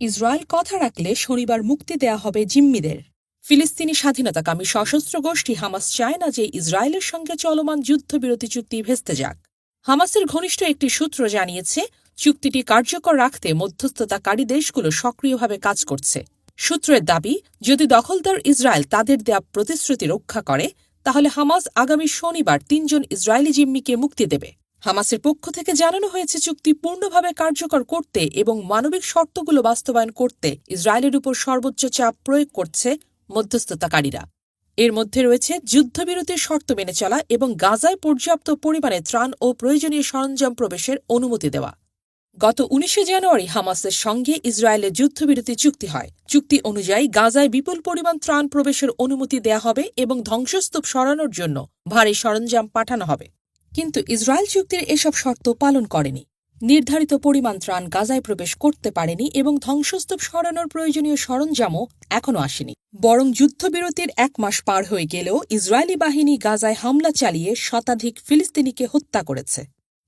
Israel কথা রাখলে শনিবার মুক্তি দেয়া হবে জিম্মিদের। ফিলিস্তিনি স্বাধীনতাকামী সশস্ত্র গোষ্ঠী হামাস চায় না যে ইসরায়েলের সঙ্গে চলমান যুদ্ধবিরতি চুক্তি ভেস্তে যাক। হামাসের ঘনিষ্ঠ একটি সূত্র জানিয়েছে, চুক্তিটি কার্যকর রাখতে মধ্যস্থতাকারী দেশগুলো সক্রিয়ভাবে কাজ করছে। সূত্রের দাবি, যদি দখলদার ইসরায়েল তাদের দেয়া প্রতিশ্রুতি রক্ষা করে, তাহলে হামাস আগামী শনিবার তিনজন ইসরায়েলি জিম্মিকে মুক্তি দেবে। হামাসের পক্ষ থেকে জানানো হয়েছে, চুক্তি পূর্ণভাবে কার্যকর করতে এবং মানবিক শর্তগুলো বাস্তবায়ন করতে ইসরায়েলের উপর সর্বোচ্চ চাপ প্রয়োগ করছে মধ্যস্থতাকারীরা। এর মধ্যে রয়েছে যুদ্ধবিরতির শর্ত মেনে চলা এবং গাজায় পর্যাপ্ত পরিমাণে ত্রাণ ও প্রয়োজনীয় সরঞ্জাম প্রবেশের অনুমতি দেওয়া। গত উনিশে জানুয়ারি হামাসের সঙ্গে ইসরায়েলের যুদ্ধবিরতি চুক্তি হয়। চুক্তি অনুযায়ী গাজায় বিপুল পরিমাণ ত্রাণ প্রবেশের অনুমতি দেয়া হবে এবং ধ্বংসস্তূপ সরানোর জন্য ভারী সরঞ্জাম পাঠানো হবে। কিন্তু ইসরায়েল চুক্তির এসব শর্ত পালন করেনি। নির্ধারিত পরিমাণ ত্রাণ গাজায় প্রবেশ করতে পারেনি এবং ধ্বংসস্তূপ সরানোর প্রয়োজনীয় সরঞ্জামও এখনও আসেনি। বরং যুদ্ধবিরতির এক মাস পার হয়ে গেলেও ইসরায়েলি বাহিনী গাজায় হামলা চালিয়ে শতাধিক ফিলিস্তিনিকে হত্যা করেছে।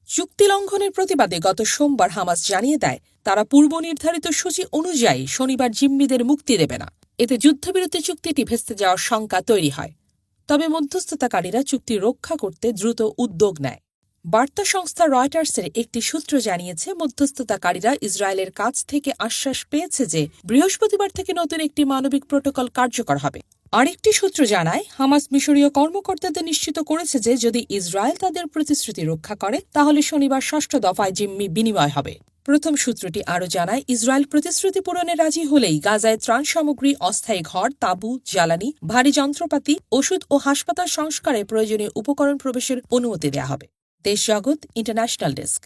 চুক্তি লঙ্ঘনের প্রতিবাদে গত সোমবার হামাস জানিয়ে দেয়, তারা পূর্ব নির্ধারিত সূচি অনুযায়ী শনিবার জিম্মিদের মুক্তি দেবে না। এতে যুদ্ধবিরতি চুক্তিটি ভেস্তে যাওয়ার শঙ্কা তৈরি হয়। তবে মধ্যস্থতাকারীরা চুক্তি রক্ষা করতে দ্রুত উদ্যোগ নেয়। বার্তা সংস্থা রয়টার্সের একটি সূত্র জানিয়েছে, মধ্যস্থতাকারীরা ইসরায়েলের কাছ থেকে আশ্বাস পেয়েছে যে বৃহস্পতিবার থেকে নতুন একটি মানবিক প্রোটোকল কার্যকর হবে। আরেকটি সূত্র জানায়, হামাস মিশরীয় কর্মকর্তাদের নিশ্চিত করেছে যে যদি ইসরায়েল তাদের প্রতিশ্রুতি রক্ষা করে, তাহলে শনিবার ষষ্ঠ দফায় জিম্মি বিনিময় হবে। প্রথম সূত্রটি আরও জানায়, ইসরায়েল প্রতিশ্রুতি পূরণে রাজি হলেই গাজায় ত্রাণ সামগ্রী, অস্থায়ী ঘর, তাঁবু, জ্বালানি, ভারী যন্ত্রপাতি, ওষুধ ও হাসপাতাল সংস্কারে প্রয়োজনীয় উপকরণ প্রবেশের অনুমতি দেওয়া হবে। দেশ জগৎ, ইন্টারন্যাশনাল ডেস্ক।